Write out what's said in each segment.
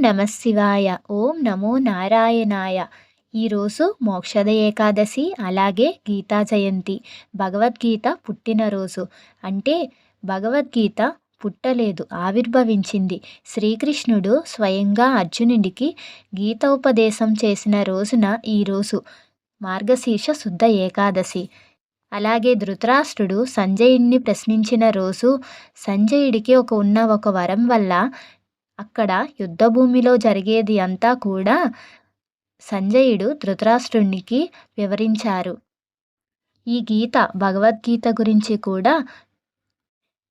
నమ శివాయ. ఓం నమో నారాయణాయ. ఈరోజు మోక్షద ఏకాదశి అలాగే గీతా జయంతి భగవద్గీత పుట్టినరోజు అంటే భగవద్గీత పుట్టలేదు ఆవిర్భవించింది. శ్రీకృష్ణుడు స్వయంగా అర్జునుడికి గీతోపదేశం చేసిన రోజున ఈరోజు మార్గశీర్ష శుద్ధ ఏకాదశి. అలాగే ధృతరాష్ట్రుడు సంజయుడిని ప్రశ్నించిన రోజు సంజయుడికి ఒక ఉన్న ఒక వరం వల్ల అక్కడ యుద్ధభూమిలో జరిగేది అంతా కూడా సంజయుడు ధృతరాష్ట్రునికి వివరించారు. ఈ గీత భగవద్గీత గురించి కూడా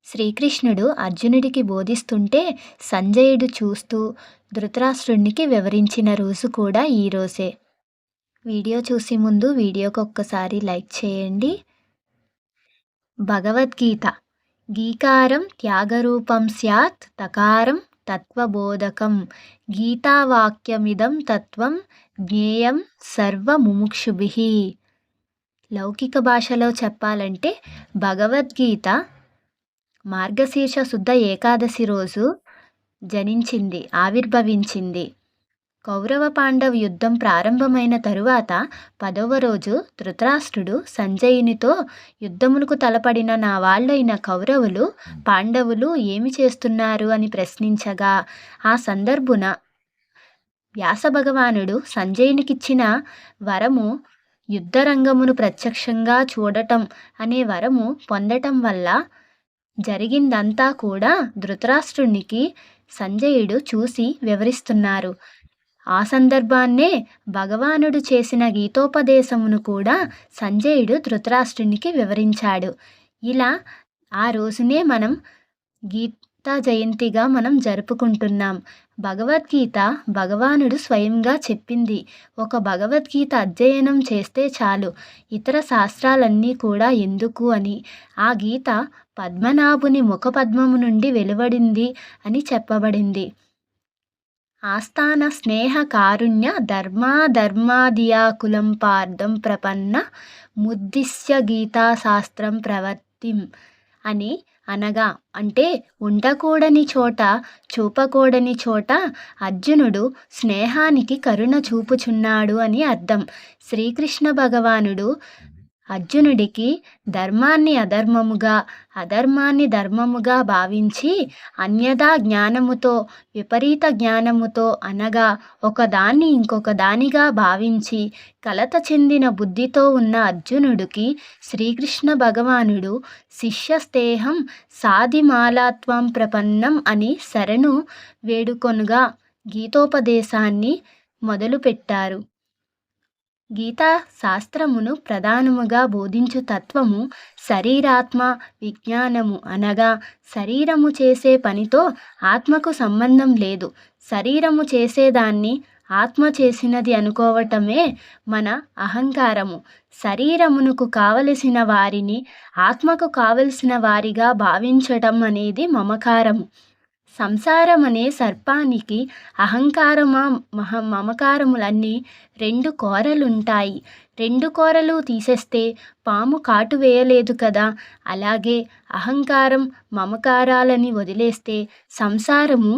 శ్రీకృష్ణుడు అర్జునుడికి బోధిస్తుంటే సంజయుడు చూస్తూ ధృతరాష్ట్రునికి వివరించిన రోజు కూడా ఈరోజే వీడియో చూసి ముందు వీడియోకి ఒక్కసారి లైక్ చేయండి. భగవద్గీత. గీకారం త్యాగరూపం స్యాత్ తకారం తత్వబోధకం. గీతావాక్యమిదం తత్వం జ్ఞేయం సర్వముముక్షుభి. లౌకిక భాషలో చెప్పాలంటే భగవద్గీత మార్గశీర్ష శుద్ధ ఏకాదశి రోజు జనించింది ఆవిర్భవించింది. కౌరవ పాండవ యుద్ధం ప్రారంభమైన తరువాత పదవ రోజు ధృతరాష్ట్రుడు సంజయునితో యుద్ధమునకు తలపడిన నా వాళ్ళైన కౌరవులు పాండవులు ఏమి చేస్తున్నారు అని ప్రశ్నించగా ఆ సందర్భున వ్యాస భగవానుడు సంజయునికిచ్చిన వరము యుద్ధరంగమును ప్రత్యక్షంగా చూడటం అనే వరము పొందటం వల్ల జరిగిందంతా కూడా ధృతరాష్ట్రునికి సంజయుడు చూసి వివరిస్తున్నారు. ఆ సందర్భాన్నే భగవానుడు చేసిన గీతోపదేశమును కూడా సంజయుడు ధృతరాష్ట్రునికి వివరించాడు. ఇలా ఆ రోజునే మనం గీతా జయంతిగా మనం జరుపుకుంటున్నాం. భగవద్గీత భగవానుడు స్వయంగా చెప్పింది. ఒక భగవద్గీత అధ్యయనం చేస్తే చాలు. ఇతర శాస్త్రాలన్నీ కూడా ఎందుకు అని. ఆ గీత పద్మనాభుని ముఖపద్మము నుండి వెలువడింది అని చెప్పబడింది. ఆస్థాన స్నేహ కారుణ్య ధర్మాధర్మాదియాకులం పార్థం ప్రపన్న ముద్దిశ్య గీతాశాస్త్రం ప్రవర్తిం అని అనగా అంటే ఉండకూడని చోట చూపకూడని చోట అర్జునుడు స్నేహానికి కరుణ చూపుచున్నాడు అని అర్థం. శ్రీకృష్ణ భగవానుడు అర్జునుడికి ధర్మాన్ని అధర్మముగా అధర్మాన్ని ధర్మముగా భావించి అన్యదా జ్ఞానముతో విపరీత జ్ఞానముతో అనగా ఒకదాన్ని ఇంకొక దానిగా భావించి కలత చెందిన బుద్ధితో ఉన్న అర్జునుడికి శ్రీకృష్ణ భగవానుడు శిష్యస్తేహం సాధిమాలాత్వం ప్రపన్నం అని శరణు వేడుకొనుగా గీతోపదేశాన్ని మొదలుపెట్టారు. గీతా శాస్త్రమును ప్రధానముగా బోధించు తత్వము శరీరాత్మ విజ్ఞానము అనగా శరీరము చేసే పనితో ఆత్మకు సంబంధం లేదు. శరీరము చేసేదాన్ని ఆత్మ చేసినది అనుకోవటమే మన అహంకారము. శరీరమునకు కావలసిన వారిని ఆత్మకు కావలసిన వారిగా భావించటం అనేది మమకారము. సంసారం అనే సర్పానికి అహంకారమా మహ మమకారములన్నీ రెండు కోరలుంటాయి. రెండు కోరలు తీసేస్తే పాము కాటు వేయలేదు కదా. అలాగే అహంకారం మమకారాలని వదిలేస్తే సంసారము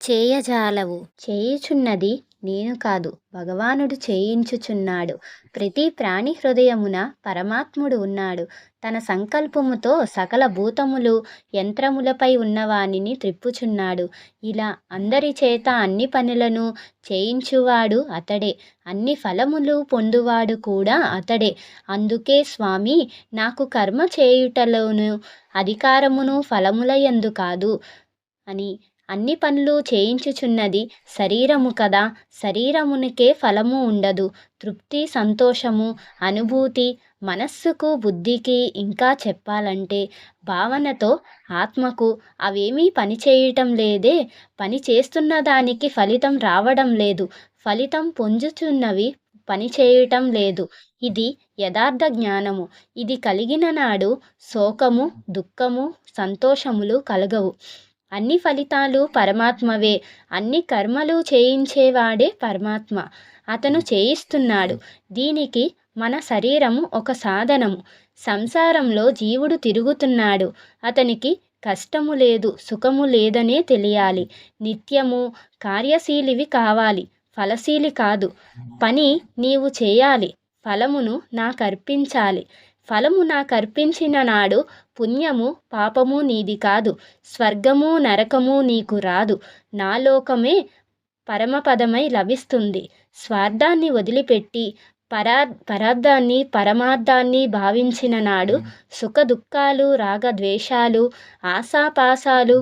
చేయజాలవు. చేయుచున్నది నేను కాదు భగవానుడు చేయించుచున్నాడు. ప్రతి ప్రాణి హృదయమున పరమాత్ముడు ఉన్నాడు. తన సంకల్పముతో సకల భూతములు యంత్రములపై ఉన్నవానిని త్రిప్పుచున్నాడు. ఇలా అందరి చేత అన్ని పనులను చేయించువాడు అతడే. అన్ని ఫలములు పొందువాడు కూడా అతడే. అందుకే స్వామి నాకు కర్మ చేయుటలోను అధికారమును ఫలముల ఎందు కాదు అని అన్ని పనులు చేయించుచున్నది శరీరము కదా. శరీరమునికే ఫలము ఉండదు. తృప్తి సంతోషము అనుభూతి మనస్సుకు బుద్ధికి ఇంకా చెప్పాలంటే భావనతో ఆత్మకు అవేమీ పని చేయటం లేదే. పని చేస్తున్న దానికి ఫలితం రావడం లేదు. ఫలితం పొంజుచున్నవి పని చేయటం లేదు. ఇది యథార్థ జ్ఞానము. ఇది కలిగిన నాడు శోకము దుఃఖము సంతోషములు కలగవు. అన్ని ఫలితాలు పరమాత్మవే. అన్ని కర్మలు చేయించేవాడే పరమాత్మ. అతను చేయిస్తున్నాడు. దీనికి మన శరీరము ఒక సాధనము. సంసారంలో జీవుడు తిరుగుతున్నాడు. అతనికి కష్టము లేదు సుఖము లేదనే తెలియాలి. నిత్యము కార్యశీలివి కావాలి. ఫలశీలి కాదు. పని నీవు చేయాలి. ఫలమును నాకర్పించాలి. ఫలము నాకర్పించిన నాడు పుణ్యము పాపము నీది కాదు స్వర్గము నరకము నీకు రాదు. నా లోకమే పరమపదమై లభిస్తుంది. స్వార్థాన్ని వదిలిపెట్టి పరా పరార్థాన్ని పరమార్థాన్ని భావించిన నాడు సుఖ దుఃఖాలు రాగద్వేషాలు ఆశాపాసాలు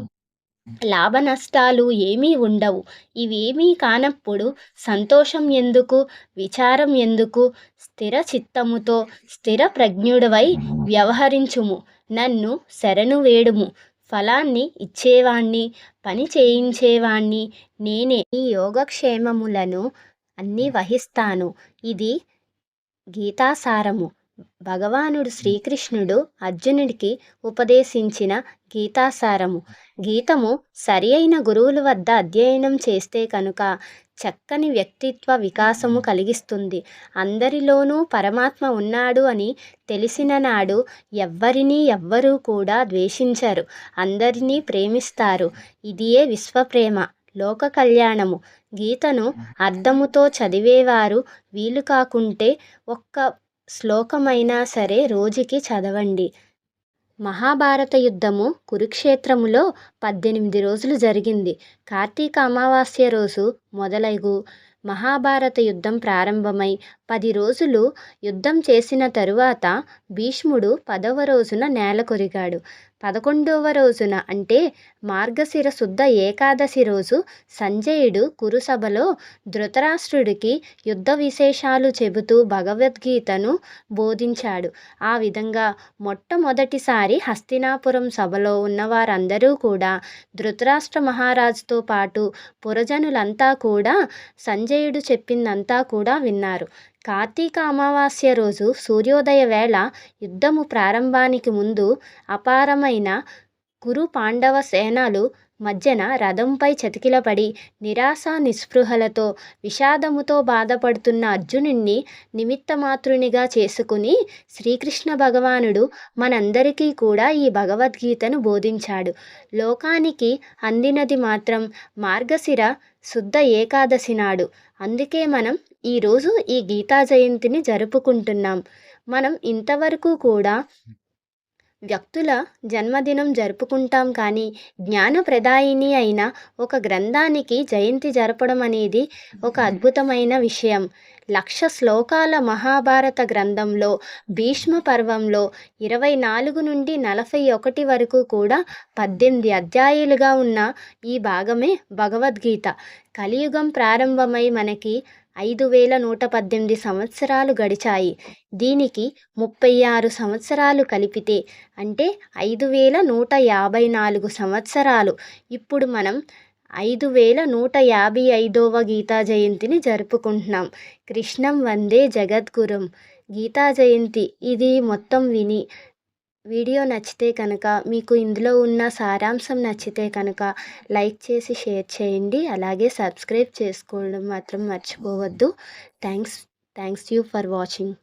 లాభ నష్టాలు ఏమీ ఉండవు. ఇవేమీ కానప్పుడు సంతోషం ఎందుకు విచారం ఎందుకు? స్థిర చిత్తముతో స్థిర ప్రజ్ఞుడవై వ్యవహరించుము. నన్ను శరణు వేడుము. ఫలాన్ని ఇచ్చేవాణ్ణి పని చేయించేవాణ్ణి. నేనే ఈ యోగక్షేమములను అన్నీ వహిస్తాను. ఇది గీతాసారము. భగవానుడు శ్రీకృష్ణుడు అర్జునుడికి ఉపదేశించిన గీతాసారము. గీతము సరి అయిన గురువుల వద్ద అధ్యయనం చేస్తే కనుక చక్కని వ్యక్తిత్వ వికాసము కలిగిస్తుంది. అందరిలోనూ పరమాత్మ ఉన్నాడు అని తెలిసిన నాడు ఎవ్వరినీ ఎవ్వరూ కూడా ద్వేషించరు. అందరినీ ప్రేమిస్తారు. ఇదియే విశ్వప్రేమ లోక కళ్యాణము. గీతను అర్థముతో చదివేవారు వీలు కాకుంటే ఒక్క శ్లోకమైనా సరే రోజుకి చదవండి. మహాభారత యుద్ధము కురుక్షేత్రములో పద్దెనిమిది రోజులు జరిగింది. కార్తీక అమావాస్య రోజు మొదలగు మహాభారత యుద్ధం ప్రారంభమై పది రోజులు యుద్ధం చేసిన తరువాత భీష్ముడు పదవ రోజున నేల కొరిగాడు పదకొండవ రోజున అంటే మార్గశిర శుద్ధ ఏకాదశి రోజు సంజయుడు కురుసభలో ధృతరాష్ట్రుడికి యుద్ధ విశేషాలు చెబుతూ భగవద్గీతను బోధించాడు. ఆ విధంగా మొట్టమొదటిసారి హస్తినాపురం సభలో ఉన్న వారందరూ కూడా ధృతరాష్ట్ర మహారాజుతో పాటు పురజనులంతా కూడా సంజయుడు చెప్పిందంతా కూడా విన్నారు. కార్తీక అమావాస్య రోజు సూర్యోదయ వేళ యుద్ధము ప్రారంభానికి ముందు అపారమైన కురు పాండవ సేనలు మధ్యన రథంపై చతికిలపడి నిరాశ నిస్పృహలతో విషాదముతో బాధపడుతున్న అర్జునుణ్ణి నిమిత్తమాతృనిగా చేసుకుని శ్రీకృష్ణ భగవానుడు మనందరికీ కూడా ఈ భగవద్గీతను బోధించాడు. లోకానికి అందినది మాత్రం మార్గశిర శుద్ధ ఏకాదశి నాడు. అందుకే మనం ఈరోజు ఈ గీతా జయంతిని జరుపుకుంటున్నాం. మనం ఇంతవరకు కూడా వ్యక్తుల జన్మదినం జరుపుకుంటాం కానీ జ్ఞాన ప్రదాయిని అయిన ఒక గ్రంథానికి జయంతి జరపడం అనేది ఒక అద్భుతమైన విషయం. లక్ష శ్లోకాల మహాభారత గ్రంథంలో భీష్మ పర్వంలో ఇరవై నాలుగు నుండి నలభై ఒకటి వరకు కూడా పద్దెనిమిది అధ్యాయులుగా ఉన్న ఈ భాగమే భగవద్గీత. కలియుగం ప్రారంభమై మనకి ఐదు వేల నూట పద్దెనిమిది సంవత్సరాలు గడిచాయి. దీనికి ముప్పై ఆరు సంవత్సరాలు కలిపితే అంటే ఐదు వేల నూట యాభై నాలుగు సంవత్సరాలు. ఇప్పుడు మనం ఐదు వేల నూట యాభై ఐదవ గీతా జయంతిని జరుపుకుంటున్నాం. కృష్ణం వందే జగద్గురం. గీతా జయంతి ఇది మొత్తం విని వీడియో నచ్చితే కనుక మీకు ఇందులో ఉన్న సారాంశం నచ్చితే కనుక లైక్ చేసి షేర్ చేయండి. అలాగే సబ్స్క్రైబ్ చేసుకోవడం మాత్రం మర్చిపోవద్దు. Thanks. Thanks you for watching.